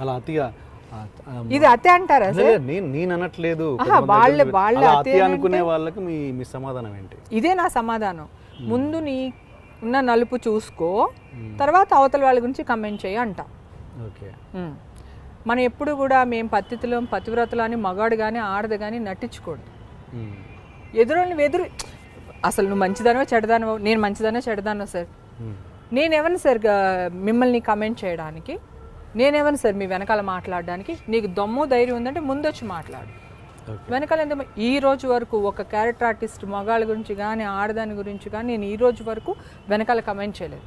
అలా అతిగా ఆ, ఆ, ఇది అతే అంటారా నేను నేను అనట్లేదు. వాళ్ళ- వాళ్ళ అతి అతి అని అనుకునే వాళ్ళకి మీ మీ సమాధానం ఏంటి? ఇదే నా సమాధానం. ముందు నీ ఉన్న నలుపు చూసుకో తర్వాత అవతల వాళ్ళ గురించి కమెంట్ చేయి అంట. ఓకే. మనం ఎప్పుడు కూడా మేము పత్తితులం పతివ్రతలు అని మగాడు కానీ ఆడదు కానీ నటించకూడదు. ఎదురు ఎదురు అసలు నువ్వు మంచిదానో చెడదానో నేను మంచిదానో చెడదానో సార్? ఉమ్. నేనెవరిని సార్ మిమ్మల్ని కమెంట్ చేయడానికి? నేనెవరిని సార్ మీ వెనకాల మాట్లాడడానికి? నీకు దమ్ము ధైర్యం ఉందంటే ముందొచ్చి మాట్లాడు. వెనకాల ఎందుకు ఈ రోజు వరకు ఒక క్యారెక్టర్ ఆర్టిస్ట్ మగాళ్ళ గురించి కానీ ఆడదాని గురించి కానీ నేను ఈ రోజు వరకు వెనకాల కమెంట్ చేయలేదు.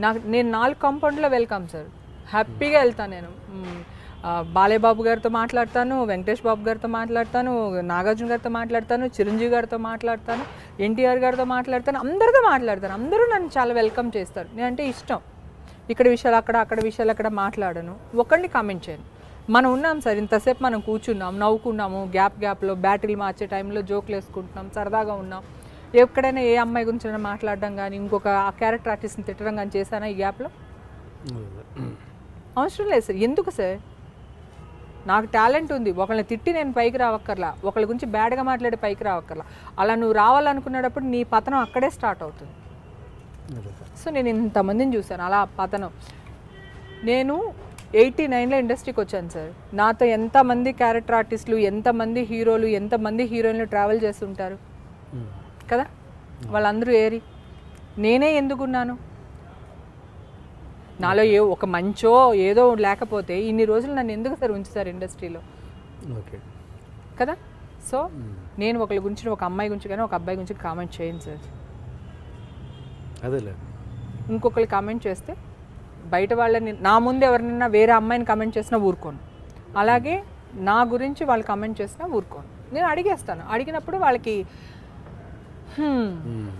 నాకు నేను నాలుగు కాంపౌండ్లో వెల్కమ్ సార్. హ్యాపీగా వెళ్తాను నేను. మ్, ఆ, బాలయ్య బాబు గారితో మాట్లాడతాను వెంకటేష్ బాబు గారితో మాట్లాడతాను నాగార్జున గారితో మాట్లాడతాను చిరంజీవి గారితో మాట్లాడతాను ఎన్టీఆర్ గారితో మాట్లాడతాను అందరితో మాట్లాడతాను. అందరూ నన్ను చాలా వెల్కమ్ చేస్తారు. నేనంటే ఇష్టం. ఇక్కడ విషయాలు అక్కడ అక్కడ విషయాలు అక్కడ మాట్లాడను. ఒకరిని కామెంట్ చేయను. మనం ఉన్నాం సార్ ఇంతసేపు మనం కూర్చున్నాం నవ్వుకున్నాము గ్యాప్ గ్యాప్లో బ్యాటరీలు మార్చే టైంలో జోకులు వేసుకుంటున్నాం సరదాగా ఉన్నాం. ఎక్కడైనా ఏ అమ్మాయి గురించి మాట్లాడడం కానీ ఇంకొక ఆ క్యారెక్టర్ ఆర్టిస్ట్ని తిట్టడం కానీ చేశానా ఈ గ్యాప్లో అవసరం లేదు సార్. ఎందుకు సార్? నాకు టాలెంట్ ఉంది. ఒకళ్ళని తిట్టి నేను పైకి రావక్కర్లా. ఒకళ్ళ గురించి బ్యాడ్గా మాట్లాడి పైకి రావక్కర్లా. అలా నువ్వు రావాలనుకునేటప్పుడు నీ పతనం అక్కడే స్టార్ట్ అవుతుంది. సో నేను ఇంతమందిని చూశాను అలా పతనం నేను ఎయిటీ నైన్లో ఇండస్ట్రీకి వచ్చాను సార్. నాతో ఎంతమంది క్యారెక్టర్ ఆర్టిస్టులు ఎంతమంది హీరోలు ఎంతమంది హీరోయిన్లు ట్రావెల్ చేస్తుంటారు? ఉమ్. కదా? వాళ్ళందరూ ఏరి నేనే ఎందుకున్నాను? నాలో ఏ ఒక మంచో ఏదో లేకపోతే ఇన్ని రోజులు నన్ను ఎందుకు సార్ ఉంచుతారు ఇండస్ట్రీలో? ఓకే. కదా? సో నేను ఒకరి గురించి ఒక అమ్మాయి గురించి కానీ ఒక అబ్బాయి గురించి కామెంట్ చేయను సార్. అదేలే. ఇంకొకరు కామెంట్ చేస్తే బయట వాళ్ళని నా ముందు ఎవరినైనా వేరే అమ్మాయిని కామెంట్ చేసినా ఊరుకోను. అలాగే నా గురించి వాళ్ళు కామెంట్ చేసినా ఊరుకోను. నేను అడిగేస్తాను. అడిగినప్పుడు వాళ్ళకి "హ్మ్, ఉమ్.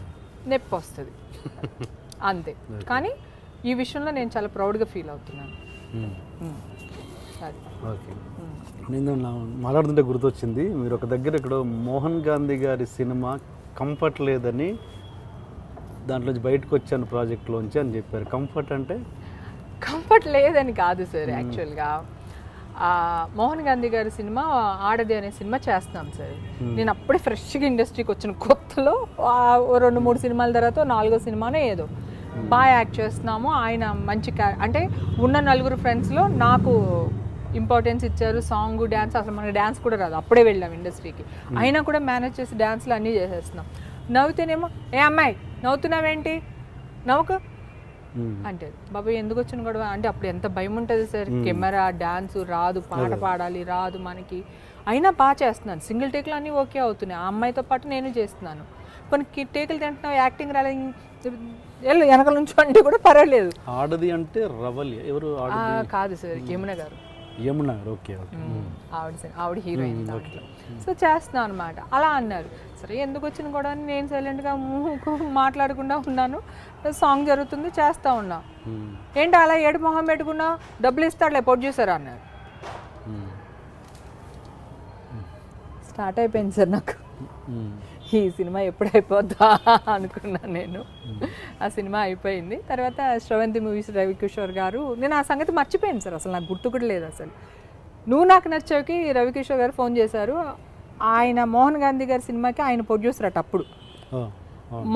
నొప్పి వస్తుంది. అంతే. కానీ ఈ విషయంలో నేను చాలా ప్రౌడ్గా ఫీల్ అవుతున్నాను. ఓకే. నేను మాట్లాడుతుంటే గుర్తొచ్చింది మీరు ఒక దగ్గర ఇక్కడ మోహన్ గాంధీ గారి సినిమా కంఫర్ట్ లేదని దాంట్లోంచి బయటకు వచ్చాను ప్రాజెక్ట్లోంచి అని చెప్పారు. కంఫర్ట్ అంటే? కంఫర్ట్ లేదని కాదు సార్ యాక్చువల్గా. మోహన్ గాంధీ గారి సినిమా ఆడది అనే సినిమా చేస్తున్నాం సార్. నేను అప్పుడే ఫ్రెష్గా ఇండస్ట్రీకి వచ్చిన కొత్తలో రెండు మూడు సినిమాల తర్వాత నాలుగో సినిమానే ఏదో. బాగా యాక్ట్ చేస్తున్నాము. ఆయన మంచి అంటే ఉన్న నలుగురు ఫ్రెండ్స్లో నాకు ఇంపార్టెన్స్ ఇచ్చారు. సాంగ్ డ్యాన్స్ అసలు మనకి డ్యాన్స్ కూడా రాదు. అప్పుడే వెళ్ళాం ఇండస్ట్రీకి. అయినా కూడా మేనేజ్ చేసి డ్యాన్స్లు అన్నీ చేసేస్తున్నాం. నవ్వుతేనేమో ఏ అమ్మాయి నవ్వుతున్నావేంటి? నవ్వుకు. అంటే బాబాయ్ ఎందుకు వచ్చిన గొడవ? అంటే అప్పుడు ఎంత భయం ఉంటుంది సార్. కెమెరా డాన్స్ రాదు పాట పాడాలి రాదు మనకి. అయినా బాగా చేస్తున్నాను. సింగిల్ టేక్లు అన్నీ ఓకే అవుతున్నాయి. ఆ అమ్మాయితో పాటు నేను చేస్తున్నాను. కొన్ని కి- టేకులు తింటున్నావు యాక్టింగ్ రాలేదు వెళ్ళు వెనక నుంచి అంటే కూడా పర్వాలేదు. ఆడది అంటే రవలి. ఎవరు కాదు సార్ యమున గారు. ఓకే ఆవిడ ఆవిడ హీరోయిన్ దాంట్లో. సో చేస్తున్నాను అనమాట అలా అన్నారు. సరే ఎందుకు వచ్చిన కూడా నేను సైలెంట్గా మాట్లాడకుండా ఉన్నాను. సాంగ్ జరుగుతుంది చేస్తూ ఉన్నా. ఏంటి అలా ఏడు మొహం పెట్టుకున్నా డబ్బులు ఇస్తాడులే ప్రొడ్యూసర్ అన్నారు. స్టార్ట్ అయిపోయింది సార్ నాకు. ఈ సినిమా ఎప్పుడు అయిపోద్దా అనుకున్నాను నేను. ఆ సినిమా అయిపోయింది. తర్వాత శ్రవంతి మూవీస్ రవికిషోర్ గారు. నేను ఆ సంగతి మర్చిపోయాను సార్ అసలు నాకు గుర్తు కూడా లేదు అసలు. నువ్వు నాకు నచ్చావుకి రవికిషోర్ గారు ఫోన్ చేశారు. ఆయన మోహన్ గాంధీ గారి సినిమాకి ఆయన ప్రొడ్యూసర్ అట అప్పుడు.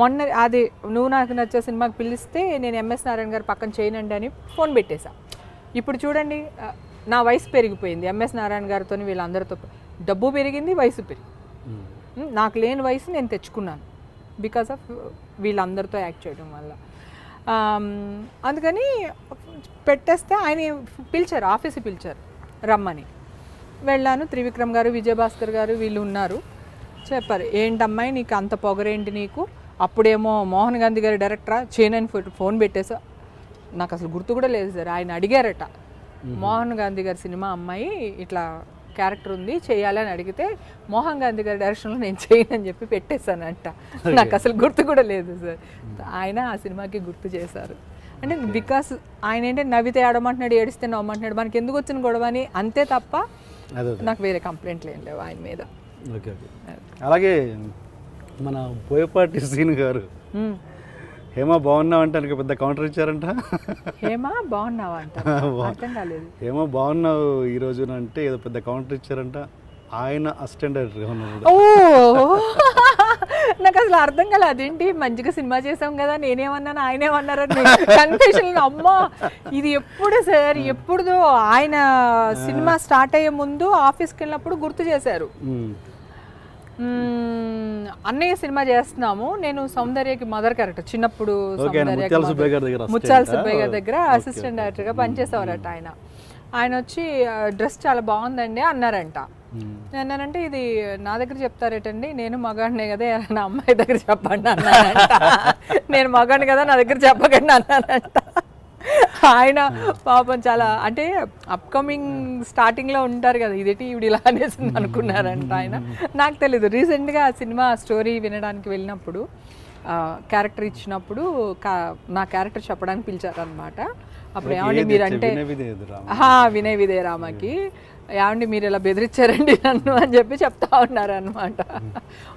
మొన్న అది నువ్వు నాకు నచ్చే సినిమాకి పిలిస్తే నేను ఎంఎస్ నారాయణ గారు పక్కన చేయనండి అని ఫోన్ పెట్టేశా. ఇప్పుడు చూడండి నా వయసు పెరిగిపోయింది. ఎంఎస్ నారాయణ గారితో వీళ్ళందరితో డబ్బు పెరిగింది వయసు పెరిగింది. నాకు లేని వయసు నేను తెచ్చుకున్నాను బికాస్ ఆఫ్ వీళ్ళందరితో యాక్ట్ చేయడం వల్ల. ఆమ్, అందుకని పెట్టేస్తే ఆయన పిలిచారు ఆఫీస్కి పిలిచారు రమ్మని. వెళ్ళాను త్రివిక్రమ్ గారు విజయభాస్కర్ గారు వీళ్ళు ఉన్నారు. చెప్పారు ఏంటమ్మాయి నీకు అంత పొగరేంటి నీకు? అప్పుడేమో మోహన్ గాంధీ గారి డైరెక్టరా చేయనని ఫోన్ పెట్టేసా? నాకు అసలు గుర్తు కూడా లేదు సార్ ఆయన అడిగారట. మోహన్ గాంధీ గారి సినిమా అమ్మాయి ఇట్లా క్యారెక్టర్ ఉంది చేయాలి అని అడిగితే మోహన్ గాంధీ గారి డైరెక్షన్లో నేను చేయనని చెప్పి పెట్టేశానంట. నాకు అసలు గుర్తు కూడా లేదు సార్. ఆయన ఆ సినిమాకి గుర్తు చేశారు. అంటే బికాస్ ఆయన ఏంటంటే నవ్వితే ఆడమంటున్నాడు ఏడిస్తే నవ్వమంటున్నాడు మనకి ఎందుకు వచ్చిన గొడవ అని అంతే తప్ప నాకు వేరే కంప్లైంట్లు ఏం లేవు ఆయన మీద. అలాగే మన బోయపాటి సీన్ గారు. హేమ బాగున్నావు అంటే ఆయనకి పెద్ద కౌంటర్ ఇచ్చారంట. హేమా బాగున్నావా అంట? అర్థం కాలేదు. హేమ బాగున్నావు ఈ రోజున అంటే ఏదో పెద్ద కౌంటర్ ఇచ్చారంట. ఆయన అసిస్టెంట్ డైరెక్టర్గా ఓ! నాకు అసలు అర్థం కాలే. అదేంటి? మంచిగా సినిమా చేసాం కదా నేనేమన్నాను ఆయనేమన్నారని కన్ఫ్యూషన్ అమ్మా! ఇది ఎప్పుడు సార్? ఎప్పుడుదో ఆయన సినిమా స్టార్ట్ అయ్యే ముందు ఆఫీస్కి వెళ్ళినప్పుడు గుర్తు చేశారు. అన్నయ్య సినిమా చేస్తున్నాము. నేను సౌందర్యకి మదర్ క్యారెక్టర్ చిన్నప్పుడు ముత్యాల mother. సుబ్బయ్య గారి దగ్గర అసిస్టెంట్. డైరెక్టర్గా పనిచేసేవారట ఆయన. ఆయన వచ్చి డ్రెస్ చాలా బాగుందండి అన్నారంట. అన్నానంటే ఇది నా దగ్గర చెప్తారేటండి? నేను మగాడినే కదా నా అమ్మాయి దగ్గర చెప్పండి అన్నానంట. నేను మగాడిని కదా నా దగ్గర చెప్పకండి అన్నానంట. ఆయన పాపం చాలా అంటే అప్కమింగ్ స్టార్టింగ్లో ఉంటారు కదా ఇదేంటి ఇవిడ ఇలా అనేసింది అనుకున్నారంట ఆయన. నాకు తెలీదు. రీసెంట్గా ఆ సినిమా స్టోరీ వినడానికి వెళ్ళినప్పుడు క్యారెక్టర్ ఇచ్చినప్పుడు నా క్యారెక్టర్ చెప్పడానికి పిలిచారనమాట అప్పుడు ఏమండి ఏది మీరంటే వినయ్ విజయ రామకి. ఏమండి మీరు ఇలా బెదిరించారండి నన్ను అని చెప్పి చెప్తా ఉన్నారు అనమాట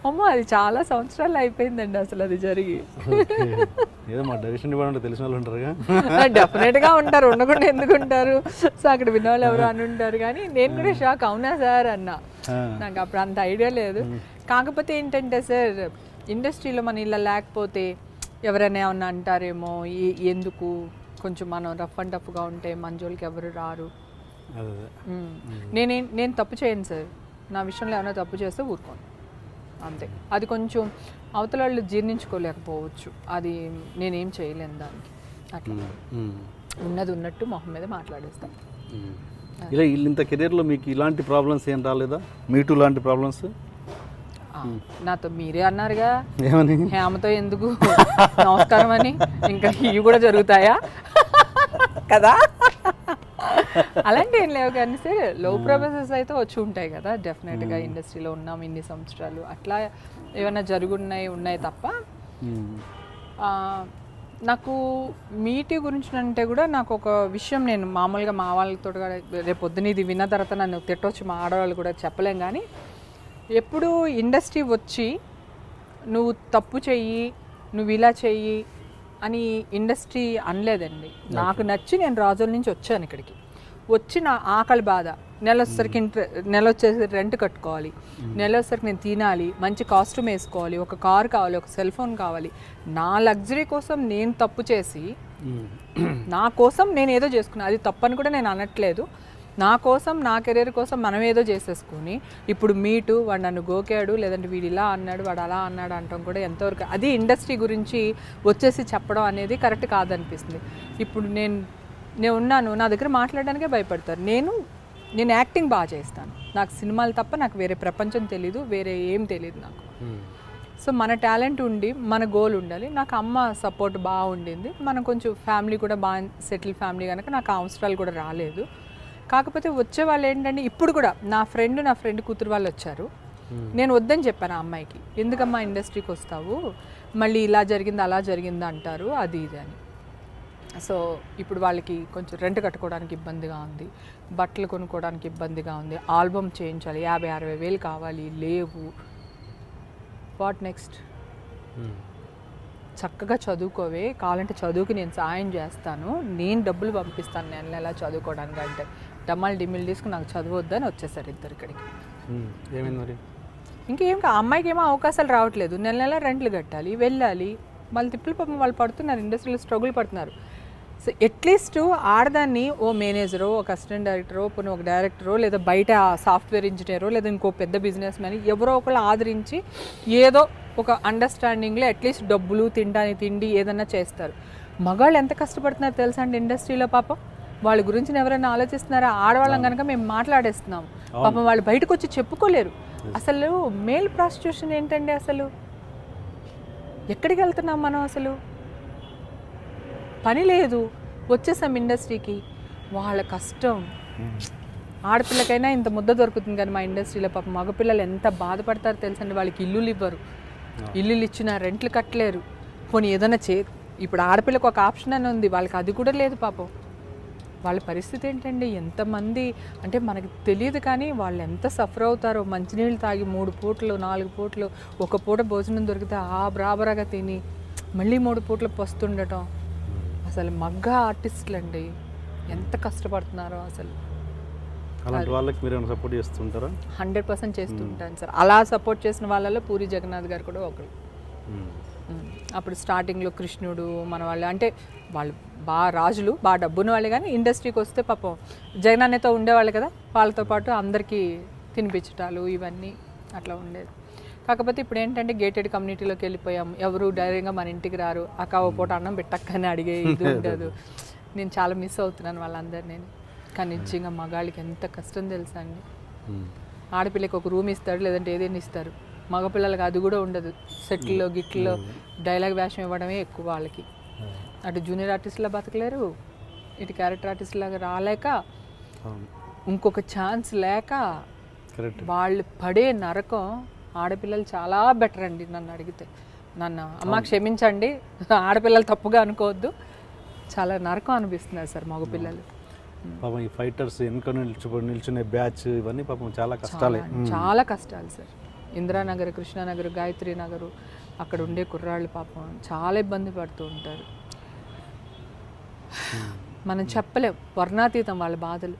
అమ్మో అది చాలా సంవత్సరాలు అయిపోయిందండి అసలు అది జరిగి. ఓకే. ఏదో మా డైరెక్షన్ డిపార్ట్మెంట్ తెలిసిన వాళ్ళు ఉంటారుగా. డెఫినెట్గా ఉంటారు ఉండకుండా ఎందుకు ఉంటారు? సో అక్కడ విన్నవాళ్ళు ఎవరు అని ఉంటారు కానీ నేను కూడా షాక్ అవునా సార్ అన్నా. నాకు అప్పుడు అంత ఐడియా లేదు. కాకపోతే ఏంటంటే సార్ ఇండస్ట్రీలో మన ఇలా లేకపోతే ఎవరైనా ఏమన్నా అంటారేమో ఎందుకు కొంచెం మనం రఫ్ అండ్ టఫ్గా ఉంటే జోలికి ఎవరు రారు. నేనే నేను తప్పు చేయను సార్. నా విషయంలో ఏమైనా తప్పు చేస్తే ఊరుకోను. అంతే. అది కొంచెం అవతల వాళ్ళు జీర్ణించుకోలేకపోవచ్చు. అది నేనేం చేయలేను దానికి. అట్లా. ఉన్నది ఉన్నట్టు మొహం మీద మాట్లాడేస్తాను. ఇలా ఇంత కెరీర్లో మీకు ఇలాంటి ప్రాబ్లమ్స్ ఏం రాలేదా? మీటూ లాంటి ప్రాబ్లమ్స్ నాతో మీరే అన్నారుగా. ఏమని? హేమతో ఎందుకు? నమస్కారం అని. ఇంకా ఇవి కూడా జరుగుతాయా? కదా? అలాంటి ఏం లేవు కానీ సరే లో ప్రొఫెసర్స్ అయితే వచ్చి ఉంటాయి కదా డెఫినెట్గా ఇండస్ట్రీలో ఉన్నాం ఇన్ని సంవత్సరాలు. అట్లా ఏమైనా జరుగున్నాయి ఉన్నాయి తప్ప. ఆ, నాకు మీటి గురించి అంటే కూడా నాకు ఒక విషయం నేను మామూలుగా మా వాళ్ళతో రేపు పొద్దున ఇది విన్న తర్వాత నన్ను తిట్టొచ్చు మా ఆడవాళ్ళు కూడా చెప్పలేం కానీ ఎప్పుడు ఇండస్ట్రీ వచ్చి నువ్వు తప్పు చెయ్యి నువ్వు ఇలా చెయ్యి అని ఇండస్ట్రీ అనలేదండి. నాకు నచ్చి నేను రాజుల నుంచి వచ్చాను ఇక్కడికి. వచ్చి నా ఆకలి బాధ నెల వచ్చేసరికి ఇంట్ర నెల వచ్చేసరికి రెంట్ కట్టుకోవాలి. నెల వచ్చేసరికి నేను తినాలి మంచి కాస్ట్యూమ్ వేసుకోవాలి ఒక కార్ కావాలి ఒక సెల్ ఫోన్ కావాలి. నా లగ్జరీ కోసం నేను తప్పు చేసి. నా కోసం నేను ఏదో చేసుకున్నా. అది తప్పని కూడా నేను అనట్లేదు. నా కోసం నా కెరీర్ కోసం మనం ఏదో చేసేసుకుని ఇప్పుడు మీటు వాడు నన్ను గోకాడు లేదంటే వీడు ఇలా అన్నాడు వాడు అలా అన్నాడు అంటాం కూడా ఎంతవరకు. అది ఇండస్ట్రీ గురించి వచ్చేసి చెప్పడం అనేది కరెక్ట్ కాదనిపిస్తుంది. ఇప్పుడు నేను నేను ఉన్నాను నా దగ్గర మాట్లాడడానికే భయపడతారు. నేను నేను యాక్టింగ్ బాగా చేస్తాను. నాకు సినిమాలు తప్ప నాకు వేరే ప్రపంచం తెలీదు వేరే ఏం తెలియదు నాకు. సో మన టాలెంట్ ఉండి మన గోల్ ఉండాలి. నాకు అమ్మ సపోర్ట్ బాగా ఉండింది మనం కొంచెం ఫ్యామిలీ కూడా బాగా సెటిల్ ఫ్యామిలీ కనుక నాకు అవసరాలు కూడా రాలేదు. కాకపోతే వచ్చే వాళ్ళు ఏంటంటే ఇప్పుడు కూడా నా ఫ్రెండ్ నా ఫ్రెండ్ కూతురు వాళ్ళు వచ్చారు. నేను వద్దని చెప్పాను ఆ అమ్మాయికి. ఎందుకమ్మా ఇండస్ట్రీకి వస్తావు? మళ్ళీ ఇలా జరిగింది అలా జరిగింది అంటారు అది ఇది అని. సో ఇప్పుడు వాళ్ళకి కొంచెం రెంట్ కట్టుకోవడానికి ఇబ్బందిగా ఉంది. బట్టలు కొనుక్కోవడానికి ఇబ్బందిగా ఉంది. ఆల్బమ్ చేయించాలి. యాభై అరవై వేలు కావాలి. లేవు. What next. చక్కగా చదువుకోవే. కావాలంటే చదువుకి నేను సాయం చేస్తాను. నేను డబ్బులు పంపిస్తాను నెల నెల చదువుకోవడానికి అంటే. డమ్మాలు డిమ్మిలు తీసుకుని నాకు చదవద్దని వచ్చేసారు ఇద్దరు ఇక్కడికి. ఉమ్. ఏమైంది మరి? ఇంకేం కా అమ్మాయికి ఏమో అవకాశాలు రావట్లేదు. నెల నెల రెంట్లు కట్టాలి వెళ్ళాలి. మళ్ళీ తిప్పులు పాపం వాళ్ళు పడుతున్నారు ఇండస్ట్రీలో స్ట్రగుల్ పడుతున్నారు. సో అట్లీస్ట్ ఆడదాన్ని ఓ మేనేజరో ఒక అసిస్టెంట్ డైరెక్టరో పోనీ ఒక డైరెక్టరో లేదా బయట సాఫ్ట్వేర్ ఇంజనీరో లేదా ఇంకో పెద్ద బిజినెస్ మ్యాన్ ఎవరో ఒకళ్ళు ఆదరించి ఏదో ఒక అండర్స్టాండింగ్లో అట్లీస్ట్ డబ్బులు తినడానికి తిండి ఏదన్నా చేస్తారు. మగాళ్ళు ఎంత కష్టపడుతున్నారు తెలుసా అండి ఇండస్ట్రీలో పాపం? వాళ్ళ గురించి ఎవరైనా ఆలోచిస్తున్నారా? ఆడవాళ్ళం కనుక మేము మాట్లాడేస్తున్నాం. పాపం వాళ్ళు బయటకు వచ్చి చెప్పుకోలేరు అసలు మేల్ ప్రాస్టిట్యూషన్ ఏంటండి అసలు? ఎక్కడికి వెళ్తున్నాం మనం అసలు? పని లేదు. వచ్చేసాం ఇండస్ట్రీకి. వాళ్ళ కష్టం. ఆడపిల్లకైనా ఇంత ముద్ద దొరుకుతుంది కానీ మా ఇండస్ట్రీలో. పాపం మగపిల్లలు ఎంత బాధపడతారో తెలుసండి. వాళ్ళకి ఇల్లులు ఇవ్వరు. ఇల్లులు ఇచ్చిన రెంట్లు కట్టలేరు. పోనీ ఏదైనా చే ఇప్పుడు ఆడపిల్లకు ఒక ఆప్షన్ అని ఉంది. వాళ్ళకి అది కూడా లేదు పాపం. వాళ్ళ పరిస్థితి ఏంటండి? ఎంతమంది అంటే మనకి తెలియదు కానీ వాళ్ళు ఎంత సఫర్ అవుతారో మంచినీళ్ళు తాగి మూడు పూటలు నాలుగు పూటలు ఒక పూట భోజనం దొరికితే ఆ బ్రాబరాగా తిని మళ్ళీ మూడు పూట్ల పస్తుండటం. అసలు మగ్గ ఆర్టిస్టులు అండి ఎంత కష్టపడుతున్నారో అసలు. అలాంటి వాళ్ళకి మీరు ఏమైనా సపోర్ట్ చేస్తుంటారా? హండ్రెడ్ పర్సెంట్ చేస్తుంటాను సార్. అలా సపోర్ట్ చేసిన వాళ్ళలో పూరి జగన్నాథ్ గారు కూడా ఒకరు అప్పుడు స్టార్టింగ్లో కృష్ణుడు మన వాళ్ళు అంటే వాళ్ళు బాగా రాజులు బాగా డబ్బున్న వాళ్ళే కానీ ఇండస్ట్రీకి వస్తే పాపం జగనన్నతో ఉండేవాళ్ళు కదా వాళ్ళతో పాటు అందరికీ తినిపించటాలు ఇవన్నీ అట్లా ఉండేది. కాకపోతే ఇప్పుడు ఏంటంటే గేటెడ్ కమ్యూనిటీలోకి వెళ్ళిపోయాం. ఎవరు డైరెక్ట్గా మన ఇంటికి రారు. అక్క ఓ పూట అన్నం పెట్టక్కని అడిగే ఇది ఉండదు. నేను చాలా మిస్ అవుతున్నాను వాళ్ళందరినీ. నేను కానీ నిజంగా మగాళ్ళకి ఎంత కష్టం తెలుసా అండి. ఆడపిల్లకి ఒక రూమ్ ఇస్తాడు లేదంటే ఏదైనా ఇస్తారు. మగపిల్లలకి అది కూడా ఉండదు. సెట్లో గిట్లో డైలాగ్ వేషం ఇవ్వడమే ఎక్కువ వాళ్ళకి. అటు జూనియర్ ఆర్టిస్ట్లా బతకలేరు ఇటు క్యారెక్టర్ ఆర్టిస్ట్ లాగా రాలేక ఇంకొక ఛాన్స్ లేక వాళ్ళు పడే నరకం ఆడపిల్లలు చాలా బెటర్ అండి నన్ను అడిగితే. నన్ను అమ్మ క్షమించండి ఆడపిల్లలు తప్పుగా అనుకోవద్దు. చాలా నరకం అనిపిస్తున్నారు సార్ మగపిల్లలు. పాపం ఈ ఫైటర్స్ వెనుక నిల్చుకొని నిల్చునే బ్యాచ్ ఇవన్నీ పాపం చాలా కష్టాలే. చాలా కష్టాలు సార్. ఇందిరానగర్ కృష్ణానగర్ గాయత్రి నగరు అక్కడ ఉండే కుర్రాళ్ళు పాపం చాలా ఇబ్బంది పడుతూ ఉంటారు. మనం చెప్పలేం. వర్ణాతీతం వాళ్ళ బాధలు.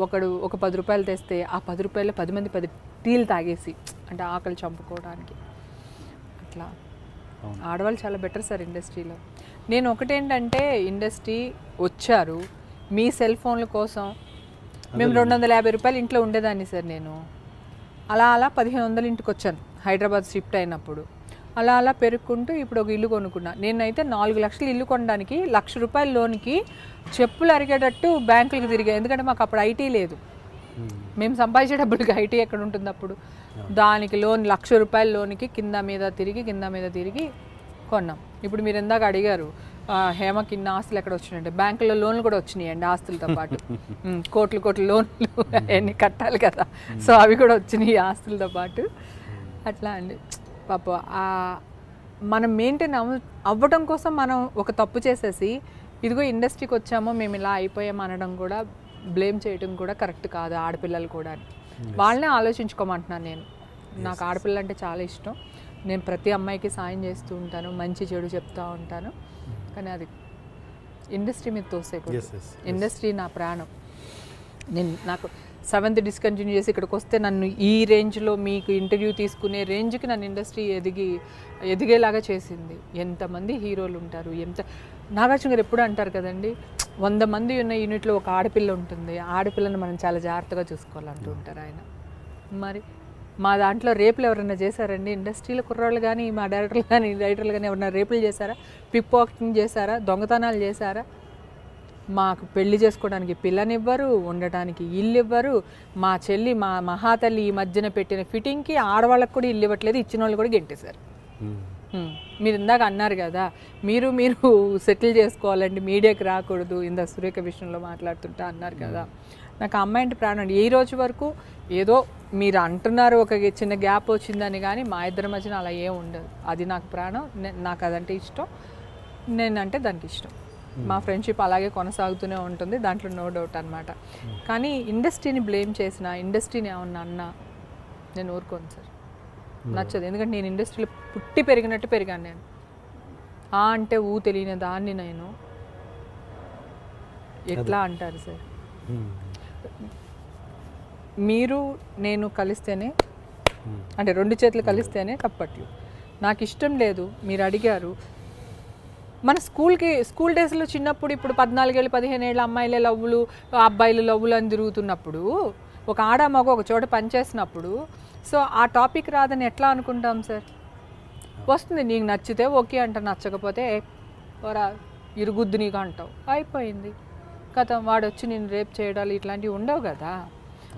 ఒకడు ఒక పది రూపాయలు తెస్తే ఆ పది రూపాయలు పది మంది పది టీలు తాగేసి అంటే ఆకలి చంపుకోవడానికి. అట్లా. ఆడవాళ్ళు చాలా బెటర్ సార్ ఇండస్ట్రీలో. నేను ఒకటేంటంటే ఇండస్ట్రీ వచ్చారు. మీ సెల్ ఫోన్ల కోసం మేము రెండు వందల యాభై రూపాయలు ఇంట్లో ఉండేదాన్ని సార్ నేను. అలా అలా పదిహేను వందలు ఇంటికి వచ్చాను హైదరాబాద్ షిఫ్ట్ అయినప్పుడు. అలా అలా పెరుక్కుంటూ ఇప్పుడు ఒక ఇల్లు కొనుక్కున్నా. నేనైతే నాలుగు లక్షలు ఇల్లు కొనడానికి లక్ష రూపాయల లోన్కి చెప్పులు అరిగేటట్టు బ్యాంకులకు తిరిగా. ఎందుకంటే మాకు అప్పుడు ఐటీ లేదు. మేము సంపాదించే డబ్బులకి ఐటీ ఎక్కడ ఉంటుంది అప్పుడు? దానికి లోన్ లక్ష రూపాయల లోన్కి కింద మీద తిరిగి కింద మీద తిరిగి కొన్నాం. ఇప్పుడు మీరు ఇందాక అడిగారు హేమకి ఇన్ని ఆస్తులు ఎక్కడ వచ్చినాయంటే బ్యాంకులో లోన్లు కూడా వచ్చినాయండి ఆస్తులతో పాటు. కోట్లు కోట్ల లోన్లు అవన్నీ కట్టాలి కదా. సో అవి కూడా వచ్చినాయి ఆస్తులతో పాటు. అట్లా అండి. పాప మనం మెయింటైన్ అవ అవ్వడం కోసం మనం ఒక తప్పు చేసేసి ఇదిగో ఇండస్ట్రీకి వచ్చామో మేము ఇలా అయిపోయాం అనడం కూడా బ్లేమ్ చేయడం కూడా కరెక్ట్ కాదు ఆడపిల్లలు కూడా వాళ్ళనే ఆలోచించుకోమంటున్నాను నేను. నాకు ఆడపిల్ల అంటే చాలా ఇష్టం. నేను ప్రతి అమ్మాయికి సాయం చేస్తూ ఉంటాను మంచి చెడు చెప్తూ ఉంటాను. కానీ అది ఇండస్ట్రీ మీద yes, ఇండస్ట్రీ నా ప్రాణం. నేను నాకు సెవెంత్ డిస్కంటిన్యూ చేసి ఇక్కడికి వస్తే నన్ను ఈ రేంజ్లో మీకు ఇంటర్వ్యూ తీసుకునే రేంజ్కి నన్ను ఇండస్ట్రీ ఎదిగి ఎదిగేలాగా చేసింది. ఎంతమంది హీరోలు ఉంటారు ఎంత నాగార్జున గారు ఎప్పుడు అంటారు కదండి వంద మంది ఉన్న యూనిట్లో ఒక ఆడపిల్ల ఉంటుంది. ఆడపిల్లని మనం చాలా జాగ్రత్తగా చూసుకోవాలంటూ ఉంటారు ఆయన. మరి మా దాంట్లో రేపులు ఎవరైనా చేశారండి? ఇండస్ట్రీలో కుర్రాళ్ళు కానీ మా డైరెక్టర్లు కానీ రైటర్లు కానీ ఎవరైనా రేపులు చేశారా? పిక్ పాకెటింగ్ చేశారా? దొంగతనాలు చేశారా? మాకు పెళ్ళి చేసుకోవడానికి పిల్లనివ్వరు ఉండటానికి ఇల్లు ఇవ్వరు మా చెల్లి మా మహాతల్లి ఈ మధ్యన పెట్టిన ఫిట్టింగ్కి ఆడవాళ్ళకి కూడా ఇల్లు ఇవ్వట్లేదు ఇచ్చిన వాళ్ళు కూడా గెంటేశారు. మీరు ఇందాక అన్నారు కదా మీరు మీరు సెటిల్ చేసుకోవాలండి మీడియాకి రాకూడదు ఇందాక సురేఖ విషయంలో మాట్లాడుతుంటా అన్నారు కదా. నాకు అమ్మాయి అంటే ప్రాణం. ఈ రోజు వరకు ఏదో మీరు అంటున్నారు ఒక చిన్న గ్యాప్ వచ్చిందని కానీ మా ఇద్దరి మధ్యన అలా ఏం ఉండదు. అది నాకు ప్రాణం నాకు అదంటే ఇష్టం నేనంటే దానికి ఇష్టం. మా ఫ్రెండ్షిప్ అలాగే కొనసాగుతూనే ఉంటుంది దాంట్లో నో డౌట్ అనమాట కానీ ఇండస్ట్రీని బ్లేమ్ చేసిన ఇండస్ట్రీని ఏమన్నా అన్నా నేను ఊరుకోను సార్. నచ్చదు. ఎందుకంటే నేను ఇండస్ట్రీలో పుట్టి పెరిగినట్టు పెరిగాను నేను. ఆ అంటే ఊ తెలియని దాన్ని నేను ఎట్లా అంటారు సార్. మీరు నేను కలిస్తేనే అంటే రెండు చేతులు కలిస్తేనే కప్పట్లు నాకు ఇష్టం లేదు మీరు అడిగారు. మన స్కూల్కి స్కూల్ డేస్లో చిన్నప్పుడు ఇప్పుడు పద్నాలుగేళ్ళు పదిహేను ఏళ్ళ అమ్మాయిలే లవ్వులు అబ్బాయిలు లవ్వులు అని తిరుగుతున్నప్పుడు ఒక ఆడ మగ ఒక చోట పనిచేసినప్పుడు సో ఆ టాపిక్ రాదని ఎట్లా అనుకుంటాం సార్? వస్తుంది నీకు నచ్చితే ఓకే అంట నచ్చకపోతే "ఏ, ఇరుగుద్దు నీకు అంటావు. అయిపోయింది. కథ వాడు వచ్చి నేను రేపు చేయడాలు ఇట్లాంటివి ఉండవు కదా.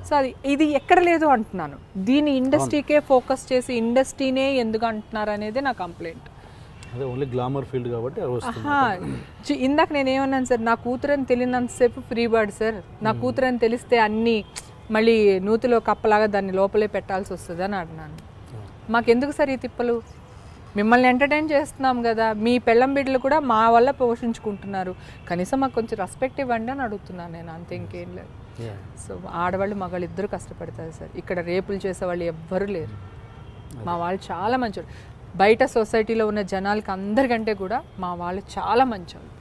సో అది ఇది ఎక్కడ లేదు అంటున్నాను. దీని ఇండస్ట్రీకే ఫోకస్ చేసి ఇండస్ట్రీనే ఎందుకు అంటున్నారు అనేది నా కంప్లైంట్. అదే ఓన్లీ గ్లామర్ ఫీల్డ్ కాబట్టి ఇందాక నేను ఏమన్నాను సార్ నా కూతురని తెలియనంతసేపు ఫ్రీ బర్డ్ సార్. నా కూతురని తెలిస్తే అన్నీ మళ్ళీ నూతిలో కప్పలాగా దాన్ని లోపలే పెట్టాల్సి వస్తుంది అని అన్నాను. మాకెందుకు సార్ ఈ తిప్పలు? మిమ్మల్ని ఎంటర్టైన్ చేస్తున్నాం కదా మీ పెళ్ళం బిడ్డలు కూడా మా వల్ల పోషించుకుంటున్నారు. కనీసం మాకు కొంచెం రెస్పెక్ట్ ఇవ్వండి అని అడుగుతున్నాను నేను అంతే ఇంకేం లేదు. సో ఆడవాళ్ళు మగాళ్ళు ఇద్దరు కష్టపడతారు సార్. ఇక్కడ రేపులు చేసే వాళ్ళు ఎవ్వరు లేరు. మా వాళ్ళు చాలా మంచి బయట సొసైటీలో ఉన్న జనాలకి అందరికంటే కూడా మా వాళ్ళు చాలా మంచోళ్ళు.